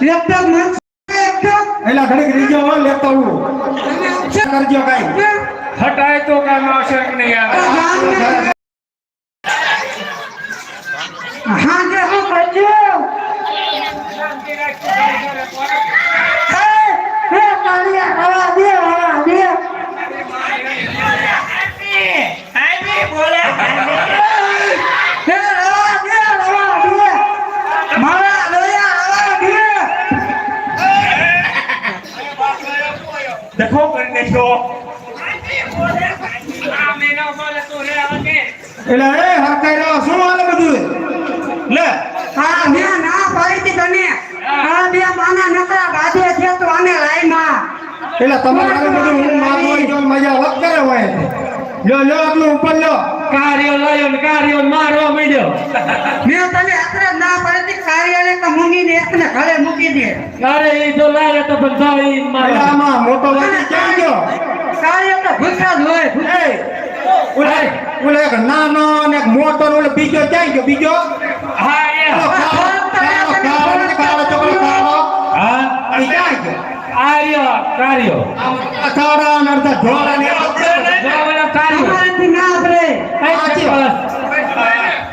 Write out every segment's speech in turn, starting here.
લેપટોપમાં લેપટોપ એલા ઘડીક રીજો હો લેતો હું કરજો કઈ. હટાય તો કામ આવશે કે નહીં આવે. હા જે હું. કરજો એ એ કાલિયા હવા દે હવા દે એ હવા દે હવા દે મારા લોયા હવા દે દેખો કરીને છો એલા એ હરકાઈ રહ્યો શું હાલે બધું લે હા મેં ના પાડી હતી તને આ બે માના નકરા ગાધે છે તો આને લાઈમાં એલા તમારે બધું હું માર હોય જો મજા વત કરે હોય લ્યો લ્યો આટલું ઉપર લ્યો કાર્યો લાયો ને કાર્યો મારવા માંડ્યો. મેં તને અત્યારે ના પાડી કાર્યાલય કે મૂકીને એકને ઘરે મૂકી દે. અરે એ તો લાગે તો એલા મારવા આમાં મોટો વાળી કેમ ગયો? કાર્ય તો ભૂખા જ હોય ઓલે ઓલા ઓલા એક નાનો ને એક મોટો ઓલે બીજો ક્યાં ગયો? બીજો? હા એ. કાર્ય કાર્યો. અર્થ કાળા ને અડધા ધોળા ને જાવ એનો કાર્યો. ના બસ.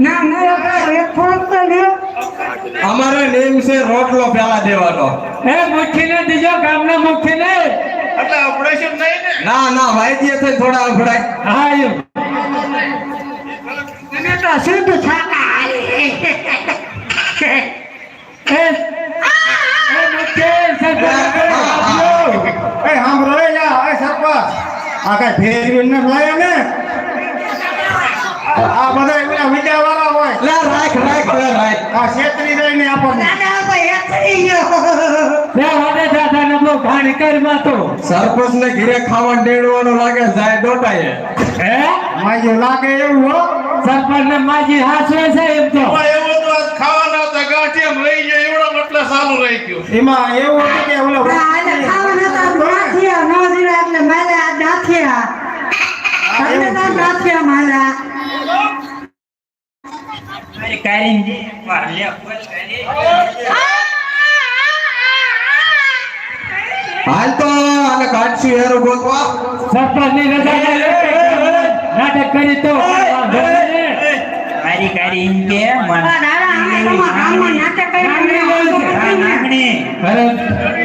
ના મોરો કાઢો એક ફોન તો લ્યો અમારે નેમ છે રોટલો પેલા દેવાનો. એ મુઠ્ઠીને દીજો ગામના ને? ના ના વાયદીએ થઈ થોડા અભડાય. હા એ. અને તો શુદ્ધ હાલે એ એ મુઠ્ઠી સરપંચ આવજો. એ સાંભળો એ જા એ સરપંચ આ કઈ ને ને? આ બધા એના વિદ્યા વાળા હોય. લે રાખ રાખ લે રાખ. આ છેતરી જાય ને આપણને. દાદા ભાઈ એક થઈ ગયો. બે વાડે દાદા ને બહુ ઘાણ કર માતો સરપંચ ને ઘીરે ખાવા ડેડવાનું લાગે જાય દોટાએ. હે? માજો લાગે એવું હો? સરપંચ ને માજી હાસવે છે એમ તો. એમાં એવું હતું કે ઓલો આને ખાવાના તો નાથિયા નો દીરા એટલે મારે આ દાથિયા તમને તો નાથિયા મારા. હાલ તો આને કાઢશું હેરો ગોતવા. સરપંચની રજા લઈ નાટક કરી તો મારી કાઢી કે નાટક કરી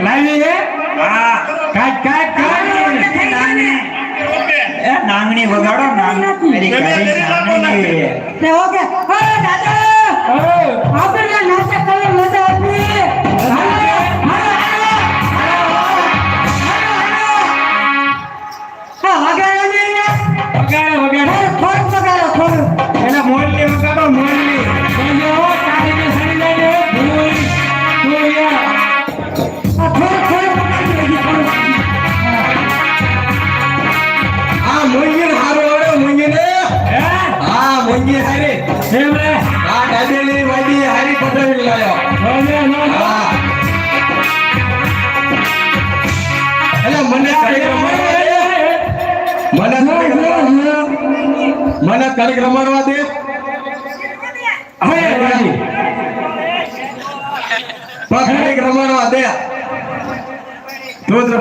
લાવી હે? કાઢ કાઢ એ નાંગણી વગાડો નાંગણી તે ઓકે દાદા એટલે મને કાર્યક્રમ મને કાર્યક્રમ મને કાર્યક્રમ રમવા દે. હવે રાજી પગડી રમાડવા દે. દૂધ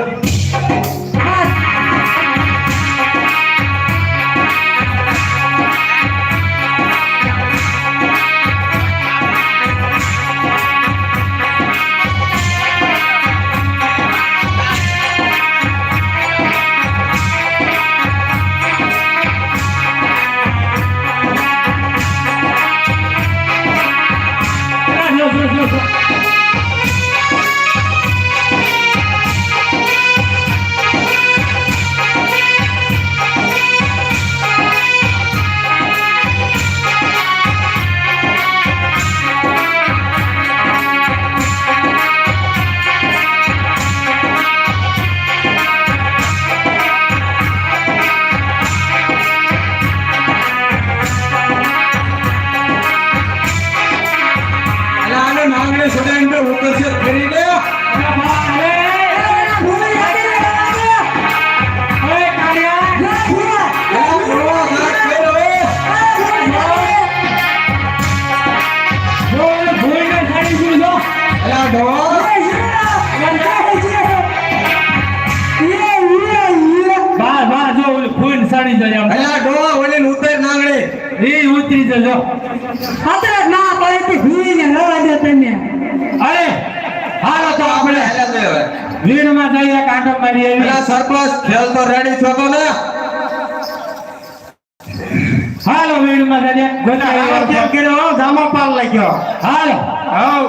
સડી જજો એલા ડોવા ઓલી ઉતર નાંગડે એ ઉતરી જજો ખતરે ના પડે તો ભીને રવા દે તને અરે હાલો તો આપણે વીણમાં જઈએ કાંટો મારી આવી. સરપ્લસ ખેલ તો રેડી છો ને હાલો વીણ જઈએ ગોતા કેરો જામા પાલ લાગ્યો હાલો. આવ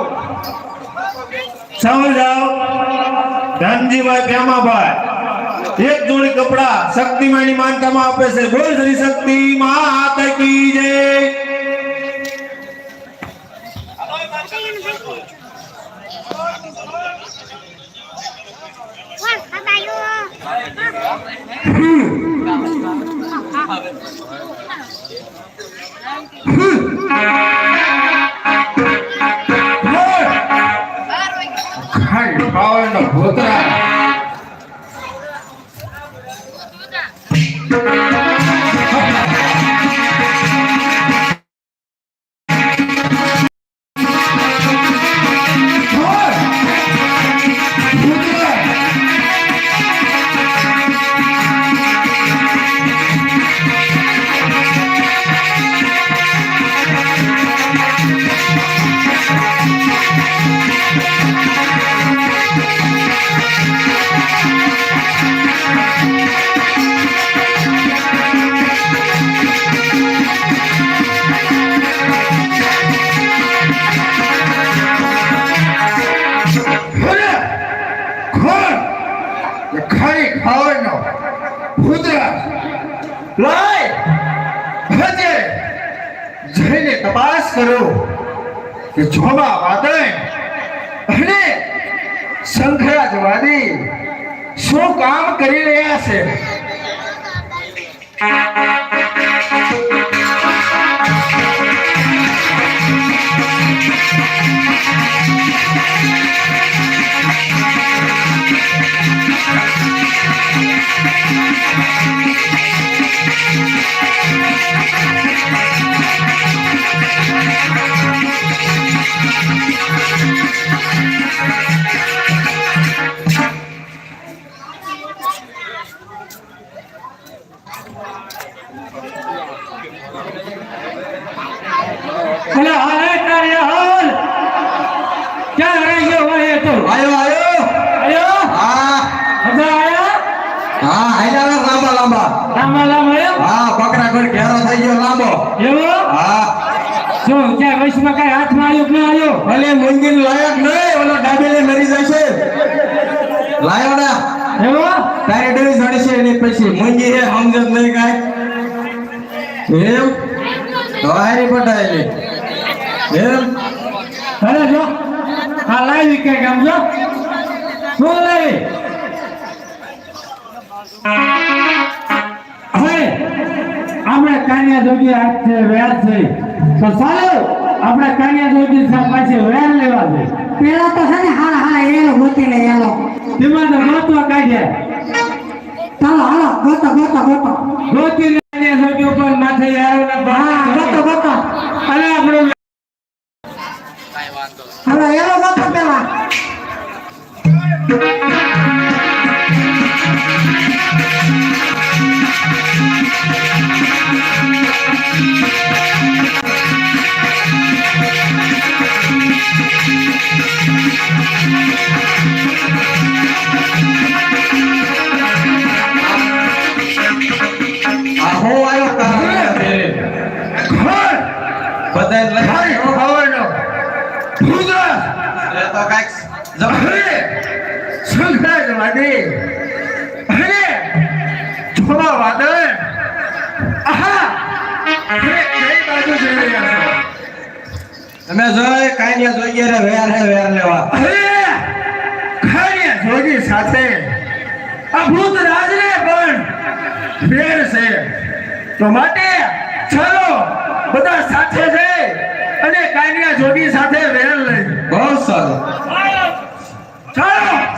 સમજ આવ ધનજીભાઈ એક જોડી કપડા શક્તિમાની માનતામાં આપે છે. બોલ શ્રી શક્તિ માતા કી જય. ખાઈ ખાવાનો ભૂતરા લાય. ભજે. જઈને તપાસ કરો કે જોબા વાદળ. અને શંખરાજ વાદી શું કામ કરી રહ્યા છે? પછી મુંગી હે સમજ જ નહીં કાંઈ? એમ? તો હારી પટાયેલી. એમ? અરે જો આ લાવી કે કામ જો. શું લાવી? હવે આપણે કાન્યા જોગી આજ છે વ્યાજ છે. તો ચાલો આપણે કાન્યા જોગી પાછી વ્યાજ લેવા છે પેલા તો છે ને હા હા એનો ગોતી લે એનો તેમાં તો મહત્વ કાઢ્યા. ચાલો હાલો ગોતો ગોતો ગોતો ગોતી અરે શંખરાજ વાદી અરે જોબા વાદળ આહા અરે કઈ બાજુ જઈ રહ્યા છો તમે જોઈ કાંઈ જોઈએ રે વેર હે વેર લેવા અરે જોગી સાથે આ ભૂત રાજને પણ ફેર છે તો માટે ચાલો બધા સાથે જઈ અને કાન્યા જોગી સાથે વેર લઈ બહુ સારું ચાલો ચાલો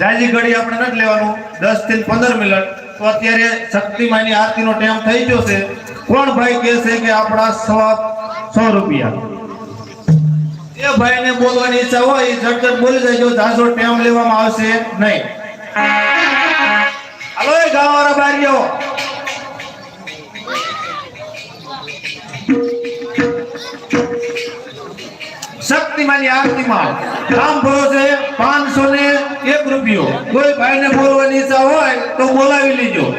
જાજી ઘડી આપણે નથી લેવાનું. દસથી પંદર મિનિટ. તો અત્યારે શક્તિમાની આરતીનો ટાઈમ થઈ ગયો છે. કોણ ભાઈ કહે છે કે આપણા સવા સો રૂપિયા? એ ભાઈને બોલવાની ઈચ્છા હોય, એ ઝટઝટ બોલી જાય જાજો ટાઈમ લેવામાં આવશે નહીં. હાલો એ ગામવાળા બારીઓ. શક્તિમાની આરતીમાં કામ ભરો લેજો કોઈ ભાઈને બોલવાની ઈચ્છા હોય તો બોલાવી લેજો